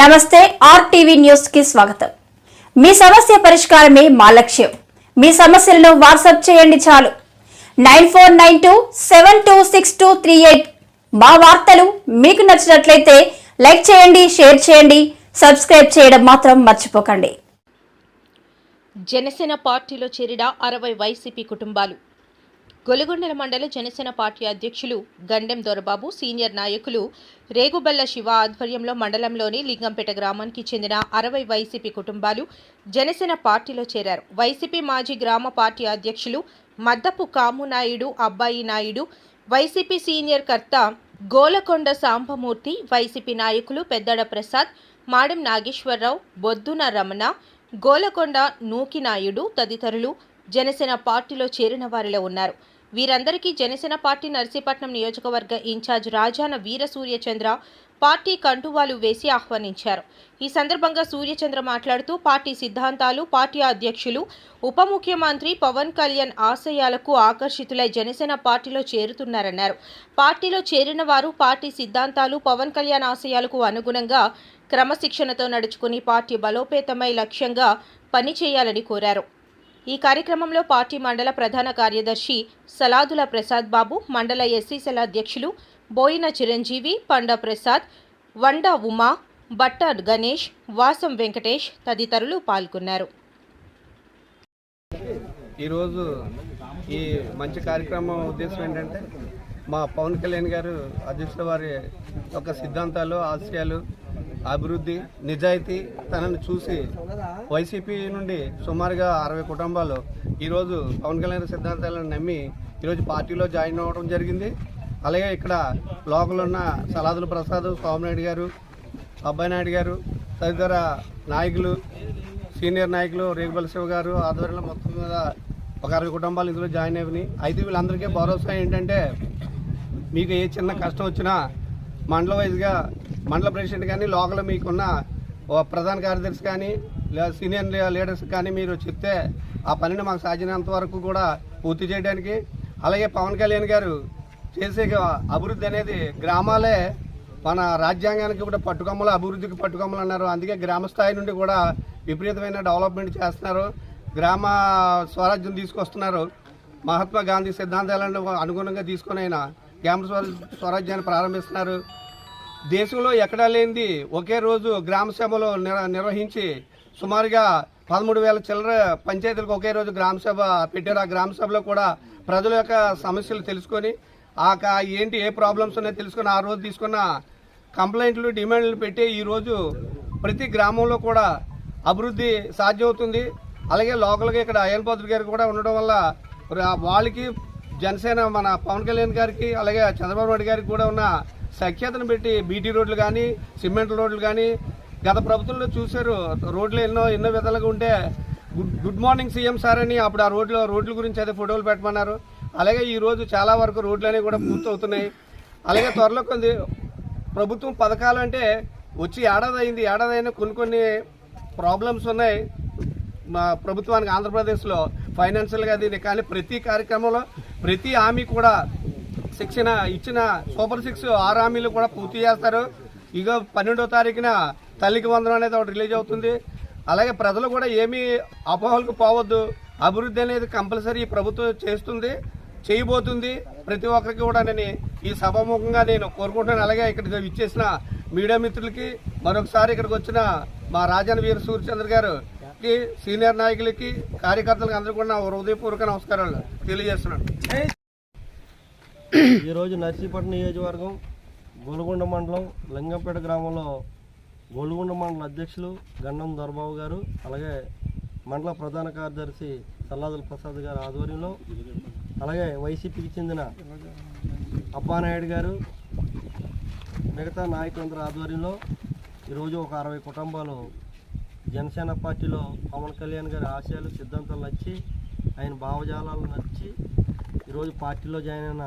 నమస్తే ఆర్టీవీ న్యూస్కి స్వాగతం. మీ సమస్య పరిష్కారమే మా లక్ష్యం. మీ సమస్యలను వాట్సాప్ చేయండి చాలు. Nine four nine two seven two six two three eight మా వార్తలు మీకు నచ్చినట్లయితే లైక్ చేయండి షేర్ చేయండి సబ్స్క్రైబ్ చేయడం మాత్రం మర్చిపోకండి. జనసేన పార్టీలో చేరిన అరవై వైసీపీ కుటుంబాలు. గొలుగొండల మండల జనసేన పార్టీ అధ్యక్షులు గండెం దొరబాబు సీనియర్ నాయకులు రేగుబల్ల శివ ఆధ్వర్యంలో మండలంలోని లింగంపేట గ్రామానికి చెందిన అరవై వైసీపీ కుటుంబాలు జనసేన పార్టీలో చేరారు. వైసీపీ మాజీ గ్రామ పార్టీ అధ్యక్షులు మద్దపు కామునాయుడు అబ్బాయి నాయుడు వైసీపీ సీనియర్ కర్త గోలకొండ సాంబమూర్తి వైసీపీ నాయకులు పెద్దడ ప్రసాద్ మాడెం నాగేశ్వరరావు బొద్దున రమణ గోలకొండ నూకినాయుడు తదితరులు జనసేన పార్టీలో చేరిన వారిలో ఉన్నారు. వీరందరికీ జనసేన పార్టీ నర్సీపట్నం నియోజకవర్గ ఇన్ఛార్జ్ రాజాన వీర సూర్యచంద్ర పార్టీ కంటువాలు వేసి ఆహ్వానించారు. ఈ సందర్భంగా సూర్యచంద్ర మాట్లాడుతూ పార్టీ సిద్ధాంతాలు పార్టీ అధ్యక్షులు ఉప ముఖ్యమంత్రి పవన్ కళ్యాణ్ ఆశయాలకు ఆకర్షితులై జనసేన పార్టీలో చేరుతున్నారన్నారు. పార్టీలో చేరిన వారు పార్టీ సిద్ధాంతాలు పవన్ కళ్యాణ్ ఆశయాలకు అనుగుణంగా క్రమశిక్షణతో నడుచుకుని పార్టీ బలోపేతమై లక్ష్యంగా పనిచేయాలని కోరారు. ఈ కార్యక్రమంలో పార్టీ మండల ప్రధాన కార్యదర్శి సలాదుల ప్రసాద్ బాబు మండల ఎస్సీసీల అధ్యక్షులు బోయిన చిరంజీవి పండ ప్రసాద్ వండ ఉమా బట్ట గణేష్ వాసం వెంకటేష్ తదితరులు పాల్గొన్నారు. ఈరోజు ఈ మంచి కార్యక్రమం ఉద్దేశం ఏంటంటే మా పవన్ కళ్యాణ్ గారు అధ్యక్షుల వారి యొక్క సిద్ధాంతాలు ఆశయాలు అభివృద్ధి నిజాయితీ తనని చూసి వైసీపీ నుండి సుమారుగా అరవై కుటుంబాలు ఈరోజు పవన్ కళ్యాణ్ సిద్ధాంతాలను నమ్మి ఈరోజు పార్టీలో జాయిన్ అవ్వడం జరిగింది. అలాగే ఇక్కడ లోకల్ ఉన్న సలాదుల ప్రసాద్ స్వామినాయుడు గారు అబ్బాయి నాయుడు గారు తదితర నాయకులు సీనియర్ నాయకులు రేగుబల్ శివ గారు ఆధ్వర్యంలో మొత్తం మీద ఒక అరవై కుటుంబాలు ఇందులో జాయిన్ అయ్యి అయితే వీళ్ళందరికీ భరోసా ఏంటంటే మీకు ఏ చిన్న కష్టం వచ్చినా మండల వైజ్గా మండల ప్రెసిడెంట్ కానీ లోకల్ మీకున్న ఓ ప్రధాన కార్యదర్శి కానీ లేదా సీనియర్ లీడర్స్ కానీ మీరు చెప్తే ఆ పనిని మాకు సాధ్యమైనంత వరకు కూడా పూర్తి చేయడానికి. అలాగే పవన్ కళ్యాణ్ గారు చేసే అభివృద్ధి అనేది గ్రామాలే మన రాజ్యాంగానికి కూడా పట్టుకొమ్మలు అభివృద్ధికి పట్టుకొమ్మలు అన్నారు. అందుకే గ్రామ స్థాయి నుండి కూడా విపరీతమైన డెవలప్మెంట్ చేస్తున్నారు. గ్రామ స్వరాజ్యం తీసుకొస్తున్నారు. మహాత్మా గాంధీ సిద్ధాంతాలను అనుగుణంగా తీసుకుని ఆయన గ్రామ స్వరాజ్యాన్ని ప్రారంభిస్తున్నారు. దేశంలో ఎక్కడా లేనిది ఒకే రోజు గ్రామ సభలో నిర్వహించి సుమారుగా పదమూడు వేల చిల్లర పంచాయతీలకు ఒకే రోజు గ్రామ సభ పెట్టారు. ఆ గ్రామ సభలో కూడా ప్రజల యొక్క సమస్యలు తెలుసుకొని ఆ ఏంటి ఏ ప్రాబ్లమ్స్ ఉన్నాయో తెలుసుకొని ఆ రోజు తీసుకున్న కంప్లైంట్లు డిమాండ్లు పెట్టి ఈరోజు ప్రతి గ్రామంలో కూడా అభివృద్ధి సాధ్యమవుతుంది. అలాగే లోకల్గా ఇక్కడ అయ్యన్ పౌత్రి గారు కూడా ఉండడం వల్ల వాళ్ళకి జనసేన మన పవన్ కళ్యాణ్ గారికి అలాగే చంద్రబాబు నాయుడు గారికి కూడా ఉన్న సఖ్యతను పెట్టి బీటీ రోడ్లు కానీ సిమెంట్ రోడ్లు కానీ గత ప్రభుత్వంలో చూశారు. రోడ్లు ఎన్నో ఎన్నో విధాలుగా ఉంటే good good morning CM sir అని అప్పుడు ఆ రోడ్లు రోడ్ల గురించి అయితే ఫోటోలు పెట్టమన్నారు. అలాగే ఈరోజు చాలా వరకు రోడ్లు అనేవి కూడా పూర్తవుతున్నాయి అలాగే త్వరలో కొంది ప్రభుత్వం పథకాలు అంటే వచ్చి ఏడాది అయింది ఏడాది అయినా కొన్ని కొన్ని ప్రాబ్లమ్స్ ఉన్నాయి. మా ప్రభుత్వానికి ఆంధ్రప్రదేశ్లో ఫైనాన్షియల్గా అది కానీ ప్రతి కార్యక్రమంలో ప్రతి హామీ కూడా శిక్షణ ఇచ్చిన సూపర్ సిక్స్ ఆరు హామీలు కూడా పూర్తి చేస్తారు. ఇక పన్నెండో తారీఖున తల్లికి వందనం అనేది ఒకటి రిలీజ్ అవుతుంది. అలాగే ప్రజలు కూడా ఏమీ అపోహలకు పోవద్దు. అభివృద్ధి అనేది కంపల్సరీ ప్రభుత్వం చేస్తుంది చేయబోతుంది. ప్రతి ఒక్కరికి కూడా నేను ఈ సభాముఖంగా నేను కోరుకుంటున్నాను. అలాగే ఇక్కడ ఇచ్చేసిన మీడియా మిత్రులకి మరొకసారి ఇక్కడికి వచ్చిన మా రాజన్ వీర సూర్యచంద్ర గారుకి సీనియర్ నాయకులకి కార్యకర్తలకు అందరూ కూడా నా హృదయపూర్వక నమస్కారాలు తెలియజేస్తున్నాను. ఈరోజు నర్సీపట్నం నియోజకవర్గం గోలుగొండ మండలం లింగంపేట గ్రామంలో గోలుగొండ మండల అధ్యక్షులు గన్నం దొరబాబు గారు అలాగే మండల ప్రధాన కార్యదర్శి సల్లాదుల ప్రసాద్ గారి ఆధ్వర్యంలో అలాగే వైసీపీకి చెందిన అబ్బానాయుడు గారు మిగతా నాయకులందరి ఆధ్వర్యంలో ఈరోజు ఒక అరవై కుటుంబాలు జనసేన పార్టీలో పవన్ కళ్యాణ్ గారి ఆశయాలు సిద్ధాంతాలు నచ్చి ఆయన భావజాలాలు నచ్చి ఈరోజు పార్టీలో జాయిన్ అయిన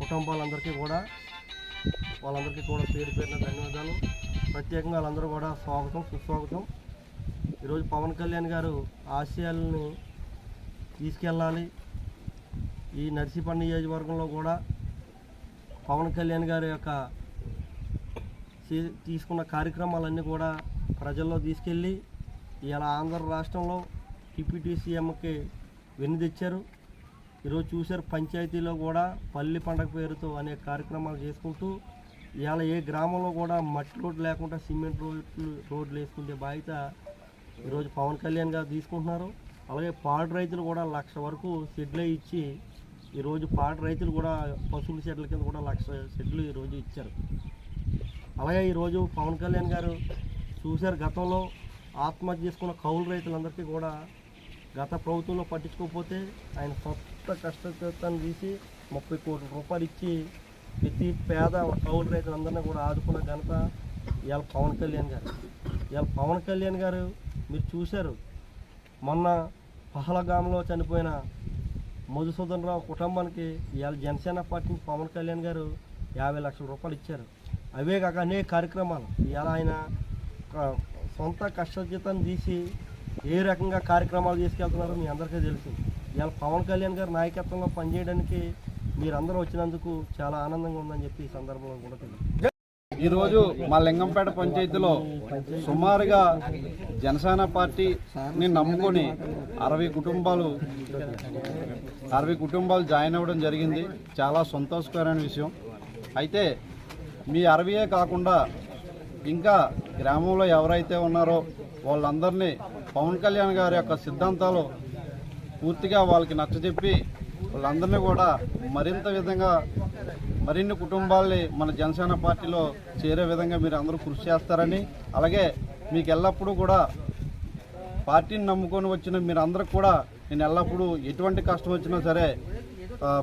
కుటుంబాలందరికీ కూడా వాళ్ళందరికీ కూడా పేరు పేరున ధన్యవాదాలు. ప్రత్యేకంగా వాళ్ళందరూ కూడా స్వాగతం సుస్వాగతం. ఈరోజు పవన్ కళ్యాణ్ గారు ఆశయాలని తీసుకెళ్ళాలి. ఈ నర్సీపల్లి నియోజకవర్గంలో కూడా పవన్ కళ్యాణ్ గారి యొక్క తీసుకున్న కార్యక్రమాలన్నీ కూడా ప్రజల్లో తీసుకెళ్ళి ఇలా ఆంధ్ర రాష్ట్రంలో డిప్యూటీ సీఎంకి వెన్ను తెచ్చారు. ఈరోజు చూశారు పంచాయతీలో కూడా పల్లి పండగ పేరుతో అనేక కార్యక్రమాలు చేసుకుంటూ ఇవాళ ఏ గ్రామంలో కూడా మట్టి రోడ్లు లేకుండా సిమెంట్ రోడ్లు రోడ్లు వేసుకునే బాధ్యత ఈరోజు పవన్ కళ్యాణ్ గారు తీసుకుంటున్నారు. అలాగే పాడు రైతులు కూడా లక్ష వరకు షెడ్లు ఇచ్చి ఈరోజు పాడి రైతులు కూడా పశువుల షెడ్ల కింద కూడా లక్ష షెడ్లు ఈరోజు ఇచ్చారు. అలాగే ఈరోజు పవన్ కళ్యాణ్ గారు చూశారు గతంలో ఆత్మహత్య చేసుకున్న కౌలు రైతులందరికీ కూడా గత ప్రభుత్వంలో పట్టించుకోకపోతే ఆయన సొంత కష్టతను తీసి ముప్పై కోట్ల రూపాయలు ఇచ్చి ప్రతి పేద కౌలు రైతులందరినీ కూడా ఆదుకున్న ఘనత ఇవాళ పవన్ కళ్యాణ్ గారు ఇవాళ పవన్ కళ్యాణ్ గారు మీరు చూశారు మొన్న పహలగాంలో చనిపోయిన మధుసూదన్ రావు కుటుంబానికి ఇవాళ జనసేన పార్టీ నుంచి పవన్ కళ్యాణ్ గారు యాభై లక్షల రూపాయలు ఇచ్చారు అవే కాక అనేక కార్యక్రమాలు ఇవాళ ఆయన సొంత కష్టజీతాన్ని తీసి ఏ రకంగా కార్యక్రమాలు తీసుకెళ్తున్నారో మీ అందరికీ తెలిసింది ఇవాళ పవన్ కళ్యాణ్ గారి నాయకత్వంలో పనిచేయడానికి మీరందరూ వచ్చినందుకు చాలా ఆనందంగా ఉందని చెప్పి ఈ సందర్భంలో కూడా తెలియదు ఈరోజు మా లింగంపేట పంచాయతీలో సుమారుగా జనసేన పార్టీని నమ్ముకొని అరవై కుటుంబాలు అరవై కుటుంబాలు జాయిన్ అవ్వడం జరిగింది. చాలా సంతోషకరమైన విషయం. అయితే మీ అరవయే కాకుండా ఇంకా గ్రామంలో ఎవరైతే ఉన్నారో వాళ్ళందరినీ పవన్ కళ్యాణ్ గారి యొక్క సిద్ధాంతాలు పూర్తిగా వాళ్ళకి నచ్చజెప్పి వాళ్ళందరినీ కూడా మరింత విధంగా మరిన్ని కుటుంబాల్ని మన జనసేన పార్టీలో చేరే విధంగా మీరు అందరూ కృషి చేస్తారని అలాగే మీకు ఎల్లప్పుడూ కూడా పార్టీని నమ్ముకొని వచ్చిన మీరందరూ కూడా నేను ఎల్లప్పుడూ ఎటువంటి కష్టం వచ్చినా సరే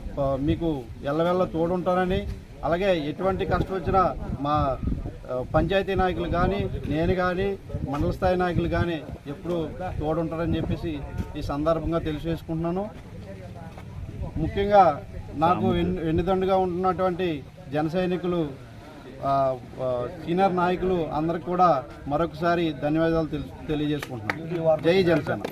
ప- మీకు ఎల్లవెల్ల తోడుంటానని అలాగే ఎటువంటి కష్టం వచ్చినా మా పంచాయతీ నాయకులు కానీ నేను కానీ మండల స్థాయి నాయకులు కానీ ఎప్పుడు తోడుంటారని చెప్పేసి ఈ సందర్భంగా తెలియజేసుకుంటున్నాను. ముఖ్యంగా నాకు వెన్ను- వెన్నుదండుగా ఉంటున్నటువంటి జన సైనికులు సీనియర్ నాయకులు అందరికి కూడా మరొకసారి ధన్యవాదాలు తెలి- తెలియజేసుకుంటున్నాను. జై జనసేన.